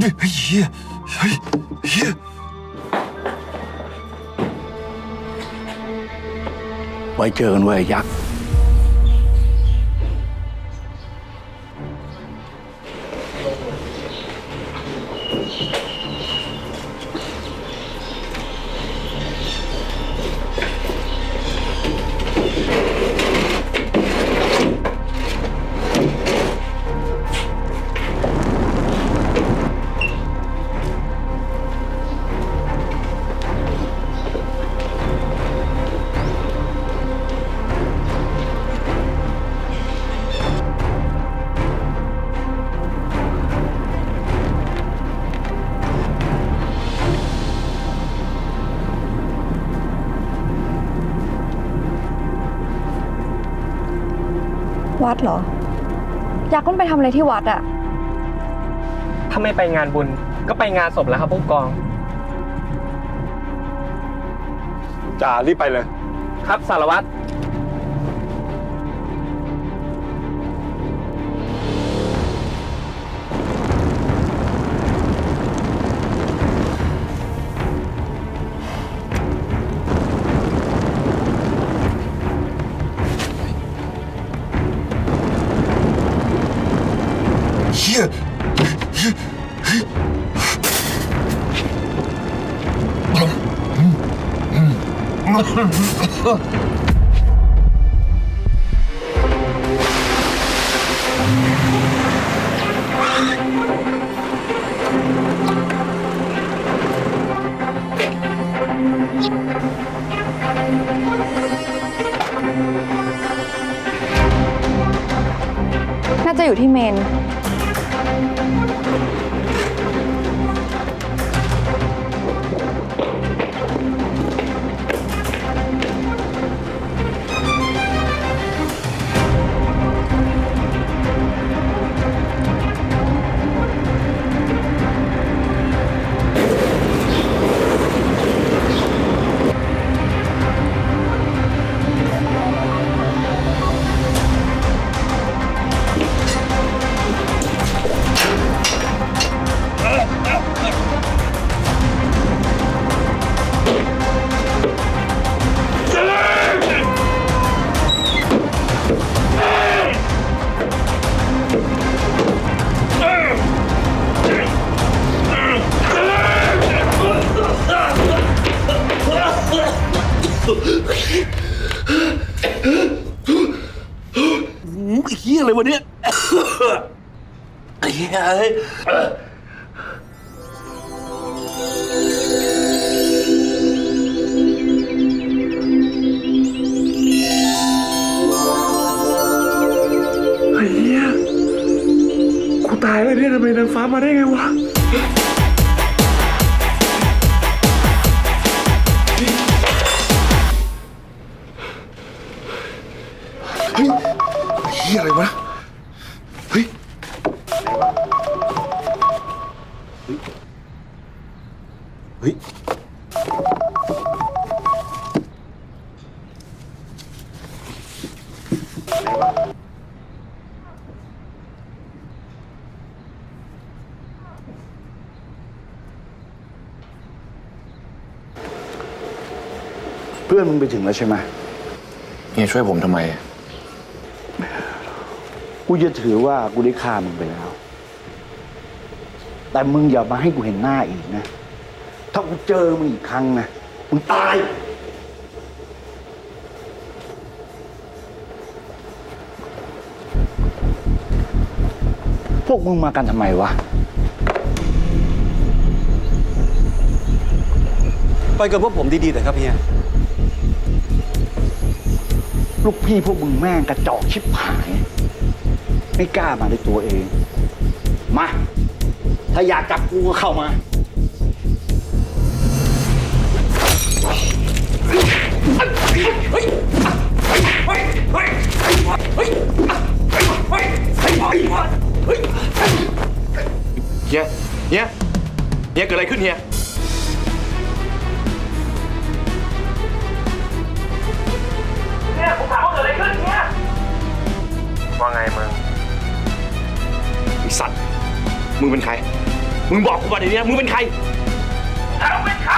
เฮียเฮ้ยเฮียไว้เจอกันเว้ยยักษ์ วัดเหรอ อยากขึ้นไปทำอะไรที่วัดอะถ้าไม่ไปงานบุญก็ไปงานศพแล้วครับผู้กอง จ่ารีบไปเลย ครับสารวัตร น่าจะอยู่ที่เมน Thank you. วะเนี่ยไอ้เฮียเอ้ยไอ้เหี้ยกูตายแล้วเนี่ยทำไมนางฟ้ามาได้ไงวะ เฮ้ย เพื่อนมึงไปถึงแล้วใช่ไหม เฮียช่วยผมทำไม กูจะถือว่ากูได้ฆ่ามึงไปแล้ว แต่มึงอย่ามาให้กูเห็นหน้าอีกนะ ถ้ากูเจอมึงอีกครั้งนะ มึงตาย พวกมึงมากันทำไมวะ ไปกับพวกผมดีๆแต่ครับเฮีย ลูกพี่พวกมึงแม่งกระจอกชิบหาย ไม่กล้ามาด้วยตัวเอง มา ถ้าอยากจับกูก็เข้ามาเฮียเฮียเฮียเกิดอะไรขึ้นเฮียเนี่ย มึงเป็นใคร มึงบอกกูมาเดี๋ยวนี้นะมึงเป็นใคร แล้วเป็นใคร